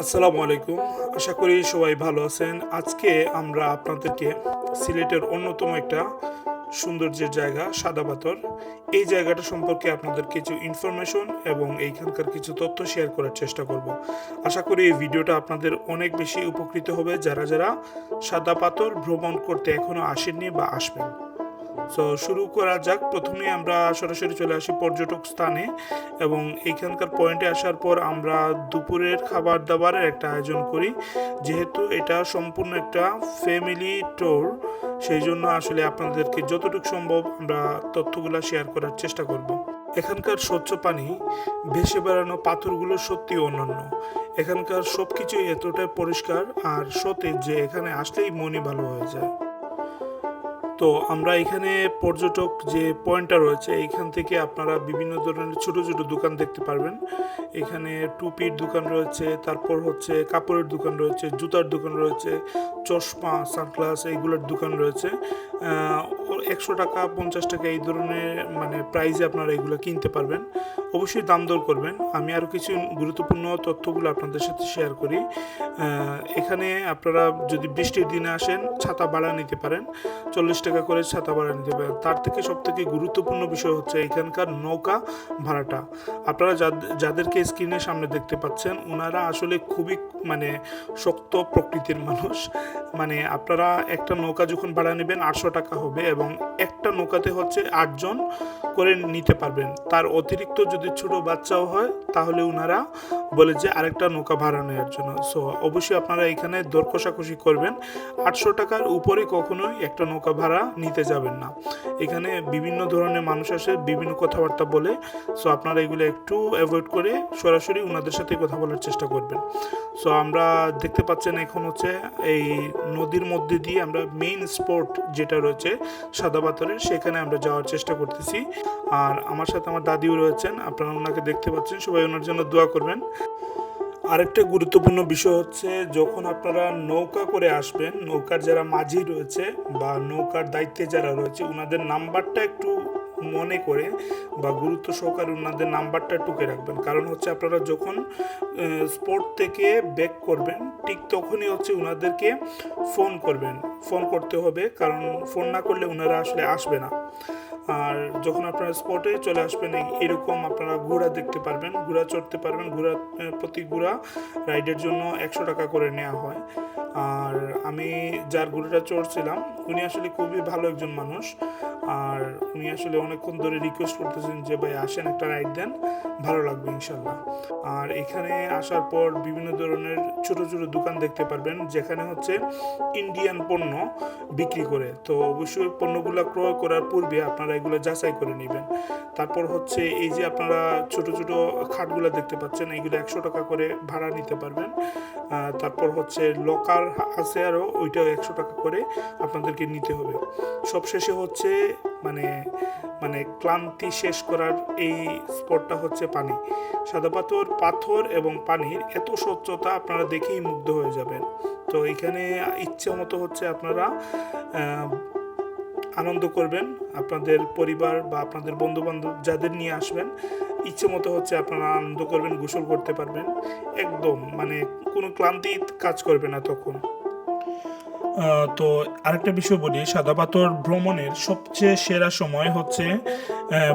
আসসালামু আলাইকুম। আশা করি সবাই ভালো আছেন। আজকে আমরা আপনাদেরকে সিলেটের অন্যতম একটা সৌন্দর্যের জায়গা, সাদা পাথর। এই জায়গাটা সম্পর্কে আপনাদের কিছু ইনফরমেশন এবং এইখানকার কিছু তথ্য শেয়ার করার চেষ্টা করব। আশা করি এই ভিডিওটা আপনাদের অনেক বেশি উপকৃত হবে। যারা যারা সাদা পাথর ভ্রমণ করতে এখনও আসেননি বা আসবেন। সো শুরু করা যাক। প্রথমে আমরা সরাসরি চলে আসি পর্যটক স্থানে এবং এইখানকার পয়েন্টে আসার পর আমরা দুপুরের খাবার দাবারের একটা আয়োজন করি। যেহেতু এটা সম্পূর্ণ একটা ফ্যামিলি ট্যুর সেই জন্য আসলে আপনাদেরকে যতটুকু সম্ভব আমরা তথ্যগুলো শেয়ার করার চেষ্টা করব। এখানকার স্বচ্ছ পানি, ভেসে বেড়ানো পাথরগুলো সত্যি অন্যান্য এখানকার সব কিছুই এতটাই পরিষ্কার আর সতেজ যে এখানে আসলেই মনই ভালো হয়ে যায়। তো আমরা এখানে পর্যটক যে পয়েন্টটা রয়েছে এইখান থেকে আপনারা বিভিন্ন ধরনের ছোট ছোট দোকান দেখতে পারবেন। এখানে টুপির দোকান রয়েছে, তারপর হচ্ছে কাপড়ের দোকান রয়েছে, জুতার দোকান রয়েছে, চশমা, সানগ্লাস এইগুলোর দোকান রয়েছে। একশো টাকা, পঞ্চাশ টাকা এই ধরনের মানে প্রাইজে আপনারা এগুলো কিনতে পারবেন। অবশ্যই দাম দর করবেন। আমি আরও কিছু গুরুত্বপূর্ণ তথ্যগুলো আপনাদের সাথে শেয়ার করি। এখানে আপনারা যদি বৃষ্টির দিনে আসেন, ছাতা ভাড়া নিতে পারেন। চল্লিশ টাকা করে ছাতা ভাড়া নিতে পারেন। তার থেকে সব থেকে গুরুত্বপূর্ণ বিষয় হচ্ছে এখানকার নৌকা ভাড়াটা। আপনারা যাদ- যাদেরকে স্ক্রিনের সামনে দেখতে পাচ্ছেন ওনারা আসলে খুবই মানে শক্ত প্রকৃতির মানুষ। মানে আপনারা একটা নৌকা যখন ভাড়া নেবেন, আটশো টাকা হবে এবং একটা নৌকাতে হচ্ছে আটজন করে নিতে পারবেন। তার অতিরিক্ত যদি ছোট বাচ্চাও হয়, তাহলে ওনারা বলে যে আরেকটা নৌকা ভাড়া নেওয়ার জন্য। সো অবশ্যই আপনারা এখানে দর কষাকষি করবেন। আটশো টাকার উপরে কখনোই একটা নৌকা ভাড়া নিতে যাবেন না। এখানে বিভিন্ন ধরনের মানুষ আসে, বিভিন্ন কথাবার্তা বলে। সো আপনারা এগুলো একটু অ্যাভয়েড করে সরাসরি ওনাদের সাথে কথা বলার চেষ্টা করবেন। সো আমরা দেখতে পাচ্ছেন এখন হচ্ছে এই নদীর মধ্যে দিয়ে আমরা মেইন স্পট যেটা রয়েছে সাদা পাথরের, সেখানে আমরা যাওয়ার চেষ্টা করতেছি। আর আমার সাথে আমার দাদিও রয়েছেন, আপনারা ওনাকে দেখতে পাচ্ছেন, সবাই ওনার জন্য দোয়া করবেন। আরেকটা গুরুত্বপূর্ণ বিষয় হচ্ছে, যখন আপনারা নৌকা করে আসবেন, নৌকার যারা মাঝি রয়েছে বা নৌকার দায়িত্বে যারা রয়েছে, ওনাদের নাম্বারটা একটু মনে করে বা গুরুত্ব সহকারে ওনাদের নাম্বারটা টুকে রাখবেন। কারণ হচ্ছে আপনারা যখন স্পোর্ট থেকে ব্যাক করবেন, ঠিক তখনই হচ্ছে ওনাদেরকে ফোন করবেন। ফোন করতে হবে, কারণ ফোন না করলে ওনারা আসলে আসবে না। আর যখন আপনারা স্পটে চলে আসবেন এরকম আপনারা ঘোড়া দেখতে পারবেন, ঘোড়া চড়তে পারবেন, ঘোড়া প্রতি ঘোড়া রাইডের জন্য একশো টাকা করে নেওয়া হয়। আর আমি যার ঘোড়াটা চড়ছিলাম, উনি আসলে খুবই ভালো একজন মানুষ। আর উনি আসলে অনেকক্ষণ ধরে রিকোয়েস্ট করতেছেন যে, ভাই, আসেন একটা রাইড দেন, ভালো লাগবে ইনশাল্লাহ। আর এখানে আসার পর বিভিন্ন ধরনের ছোট ছোট দোকান দেখতে পারবেন, যেখানে হচ্ছে ইন্ডিয়ান পণ্য বিক্রি করে। তো অবশ্যই পণ্যগুলো ক্রয় করার পূর্বে আপনারা এগুলো যাচাই করে নেবেন। তারপর হচ্ছে এই যে আপনারা ছোট ছোট খাটগুলো দেখতে পাচ্ছেন এইগুলো একশো টাকা করে ভাড়া নিতে পারবেন। তারপর হচ্ছে লকার আছে আরও ওইটাও একশো টাকা করে আপনাদেরকে নিতে হবে। সবশেষে হচ্ছে মানে মানে ক্লান্তি শেষ করার এই স্পটটা হচ্ছে পানি। সাদা পাথর পাথর এবং পানির এত স্বচ্ছতা আপনারা দেখেই মুগ্ধ হয়ে যাবেন। তো এখানে ইচ্ছে মতো হচ্ছে আপনারা আনন্দ করবেন, আপনাদের পরিবার বা আপনাদের বন্ধু বান্ধব যাদের নিয়ে আসবেন ইচ্ছে মতো হচ্ছে আপনারা আনন্দ করবেন, গোসল করতে পারবেন। একদম মানে কোনো ক্লান্তি কাজ করবে না তখন। তো আরেকটা বিষয় বলি, সাদা পাথর ভ্রমণের সবচেয়ে সেরা সময় হচ্ছে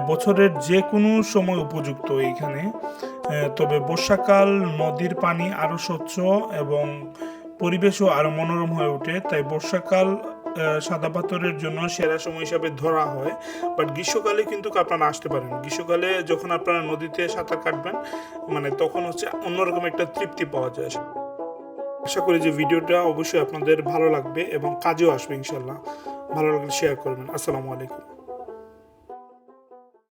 বছরের যে কোনো সময় উপযুক্ত এইখানে। তবে বর্ষাকাল, নদীর পানি আরও স্বচ্ছ এবং পরিবেশও আরও মনোরম হয়ে ওঠে, তাই বর্ষাকাল সাদা পাথরের জন্য সেরা সময় হিসাবে ধরা হয়। বাট গ্রীষ্মকালে কিন্তু আপনারা আসতে পারেন। গ্রীষ্মকালে যখন আপনারা নদীতে সাঁতার কাটবেন মানে তখন হচ্ছে অন্যরকম একটা তৃপ্তি পাওয়া যায়। আশা করি যে ভিডিওটা অবশ্যই আপনাদের ভালো লাগবে এবং কাজেও আসবে ইনশাল্লাহ ভালো লাগলে শেয়ার করবেন। আসসালামু আলাইকুম।